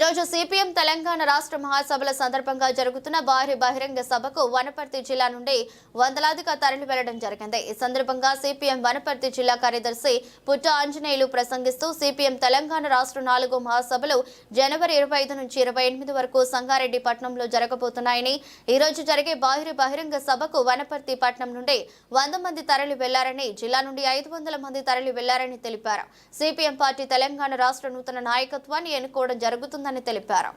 రోజు సిపిఎం తెలంగాణ రాష్ట్ర మహాసభల సందర్భంగా జరుగుతున్న భారీ బహిరంగ సభకు వనపర్తి జిల్లా నుండి వందలాదిగా తరలి వెళ్ళడం జరిగింది. ఈ సందర్భంగా సిపిఎం వనపర్తి జిల్లా కార్యదర్శి పుట్ట ఆంజనేయులు ప్రసంగిస్తూ సిపిఎం తెలంగాణ రాష్ట్ర నాలుగు మహాసభలు జనవరి ఇరవై ఐదు నుంచి ఇరవై ఎనిమిది వరకు సంగారెడ్డి పట్నంలో జరగబోతున్నాయని ఈ రోజు జరిగే భారీ బహిరంగ సభకు వనపర్తి పట్నం నుండి వంద మంది తరలి వెళ్ళారని జిల్లా నుండి ఐదు వందల మంది తరలి వెళ్ళారని తెలిపారు. సిపిఎం పార్టీ తెలంగాణ రాష్ట్ర నూతన నాయకత్వాన్ని ఎన్నుకోవడం జరుగుతుందని తెలిపారు.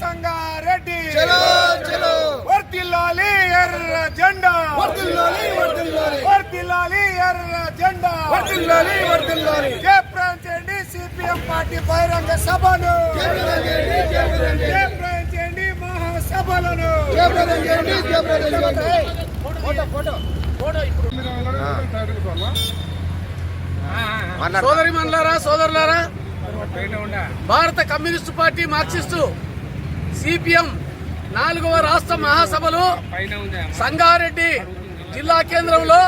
సంగారెడ్డి. చలో చలో వర్తిల్లాలి ఎర్ర జెండా. వర్తిల్లాలి ఎర్ర జెండా సిపిఎం పార్టీ బహిరంగ సభను. మహాసభలను. సోదరి మనులారా సోదరులారా భారత కమ్యూనిస్టు పార్టీ మార్క్సిస్టు సిపిఎం నాలుగవ రాష్ట్ర మహాసభలు సంగారెడ్డి జిల్లా కేంద్రంలో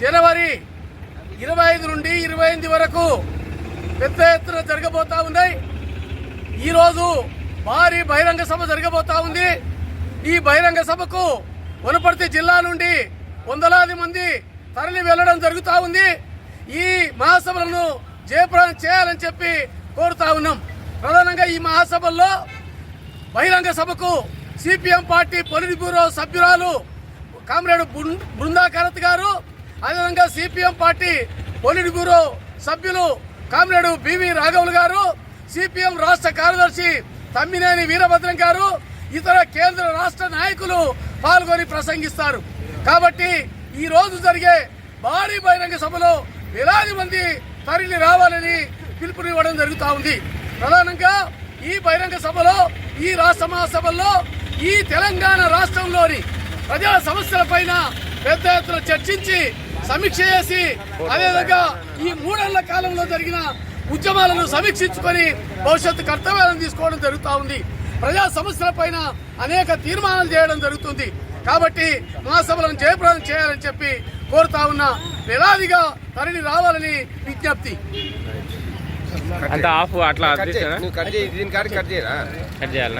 జనవరి ఇరవై ఐదు నుండి ఇరవై ఎనిమిది వరకు పెద్ద ఎత్తున జరగబోతా ఉన్నాయి ఈరోజు భారీ బహిరంగ సభ జరగబోతా ఉంది. ఈ బహిరంగ సభకు వనపర్తి జిల్లా నుండి వందలాది మంది తరలి వెళ్ళడం జరుగుతూ ఉంది. ఈ మహాసభలను జయప్రదం చేయాలని చెప్పి కోరుతా ఉన్నాం. ప్రధానంగా ఈ మహాసభల్లో బహిరంగ సభకు సిపిఎం పార్టీ పొలిట్ బ్యూరో సభ్యురాలు కామ్రేడ్ బృం- బృందా కరత్ గారు అదేవిధంగా సిపిఎం పార్టీ పొలిట్ బ్యూరో సభ్యులు కామ్రేడ్ బివి రాఘవులు గారు సిపిఎం రాష్ట్ర కార్యదర్శి తమ్మినేని వీరభద్రం గారు ఇతర కేంద్ర రాష్ట్ర నాయకులు పాల్గొని ప్రసంగిస్తారు. కాబట్టి ఈ రోజు జరిగే భారీ బహిరంగ సభలో వేలాది మంది తరలి రావాలని పిలుపునివ్వడం జరుగుతా ఉంది. ప్రధానంగా ఈ బహిరంగ సభలో ఈ రాష్ట్ర మహాసభల్లో ఈ తెలంగాణ రాష్ట్రంలోని ప్రజా సమస్యల పైన పెద్ద ఎత్తున చర్చించి సమీక్ష చేసి అదేవిధంగా ఈ మూడేళ్ళ కాలంలో జరిగిన ఉద్యమాలను సమీక్షించుకొని భవిష్యత్తు కర్తవ్యాలను తీసుకోవడం జరుగుతూ ఉంది. ప్రజా సమస్యల పైన అనేక తీర్మానాలు చేయడం జరుగుతుంది. కాబట్టి మహాసభలను జయప్రదం చేయాలని చెప్పి కోరుతా ఉన్న వేలాదిగా తరలి రావాలని విజ్ఞప్తి. అంత ఆఫ్ అట్లా కట్ చేయాలి?